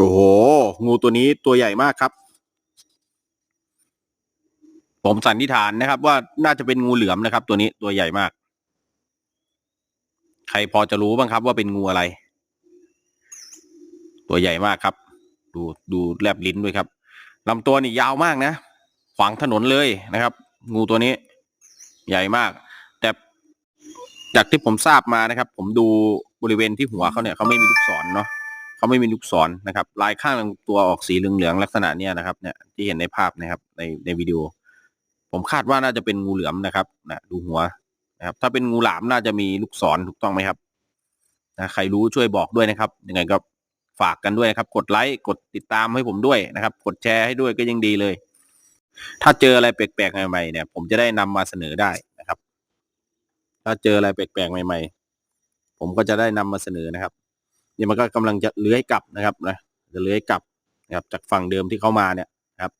โอ้โห งูตัวนี้ตัวใหญ่มากครับ ผมสันนิษฐานนะครับ ว่าน่าจะเป็นงูเหลือมนะครับ ตัวนี้ตัวใหญ่มาก ใครพอจะรู้บ้างครับว่าเป็นงูอะไร ตัวใหญ่มากครับ ดูดูแลบลิ้นด้วยครับลำตัวนี่ยาวมากนะ ขวางถนนเลยนะครับ งูตัวนี้ ใหญ่มาก แต่จากที่ผมทราบมานะครับ ผมดูบริเวณที่หัวเขาเนี่ยเขาไม่มีลูกศรเนาะ เขาไม่มีลูกศรนะครับ ลายข้างตัวออกสีเหลืองๆลักษณะเนี้ยนะครับ เนี่ยที่เห็นในภาพนะครับ ในในวิดีโอ ผมคาดว่าน่าจะเป็นงูเหลือมนะครับนะดูหัวนะครับ ถ้าเป็นงูหลามน่าจะมีลูกศรถูกต้องไหมครับนะใครรู้ช่วยบอกด้วยนะครับยังไงก็ฝากกันด้วยนะครับ กดไลค์กดติดตามให้ผมด้วยนะครับ กดแชร์ให้ด้วยก็ยังดีเลย ถ้าเจออะไรแปลกๆใหม่ๆเนี่ย ผมจะได้นำมาเสนอได้นะครับ ถ้าเจออะไรแปลกๆใหม่ ๆ ผมก็จะได้นำมาเสนอนะครับ นี่มันก็กำลังจะเลื้อยกลับนะครับนะจะเลื้อยกลับนะครับจากฝั่งเดิมที่เขามาเนี่ยนะครับ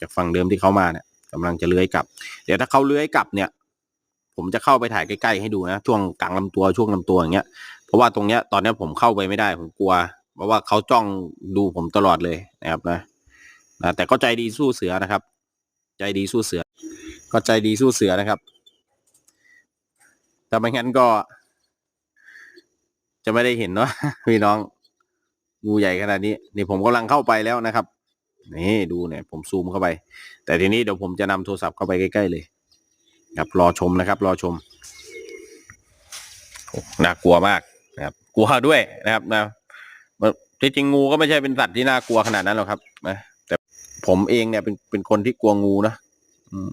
จากฝั่งเดิมที่เขามาเนี่ยกำลังจะเลื้อยกลับ เดี๋ยวถ้าเขาเลื้อยกลับเนี่ย ผมจะเข้าไปถ่ายใกล้ๆให้ดูนะช่วงกลางลำตัวช่วงลำตัวอย่างเงี้ยเพราะว่าตรงเนี้ยตอนเนี้ยผมเข้าไปไม่ได้ผมกลัว เพราะว่าเขาจ้องดูผมตลอดเลยนะครับนะนะแต่ก็ใจดีสู้เสือนะครับ ใจดีสู้เสือ ก็ใจดีสู้เสือนะครับถ้าไม่งั้นก็ จะไม่ได้เห็นเนาะพี่น้อง งูใหญ่ขนาดนี้นี่ผมกำลังเข้าไปแล้วนะครับนี่ดูเนี่ยผมซูมเข้าไป แต่ทีนี้เดี๋ยวผมจะนำโทรศัพท์เข้าไปใกล้ๆเลยครับรอชมนะครับ รอชมน่ากลัวมากนะครับกลัวด้วยนะครับนะที่จริงงูก็ไม่ใช่เป็นสัตว์ที่น่ากลัวขนาดนั้นหรอกครับนะแต่ผมเองเนี่ยเป็นเป็นคนที่กลัวงูนะอืม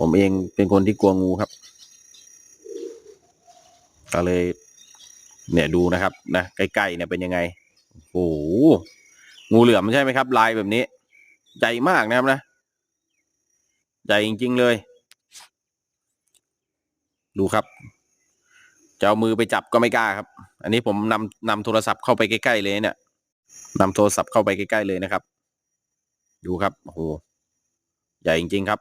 ผมเองเป็นคนที่กลัวงูครับก็เลย เนี่ยดูนะครับนะใกล้ๆเนี่ยเป็นยังไงโอ้โหงูเหลือมใช่ไหมครับ ลายแบบนี้ ใหญ่มากนะครับนะใหญ่จริง ๆ เลย ดูครับจะเอามือไปจับก็ไม่กล้าครับ อันนี้ผมนำนำโทรศัพท์เข้าไปใกล้ๆเลยเนี่ยนำโทรศัพท์เข้าไปใกล้ๆเลยนะครับ ดูครับโอ้โหใหญ่จริง ๆ ครับ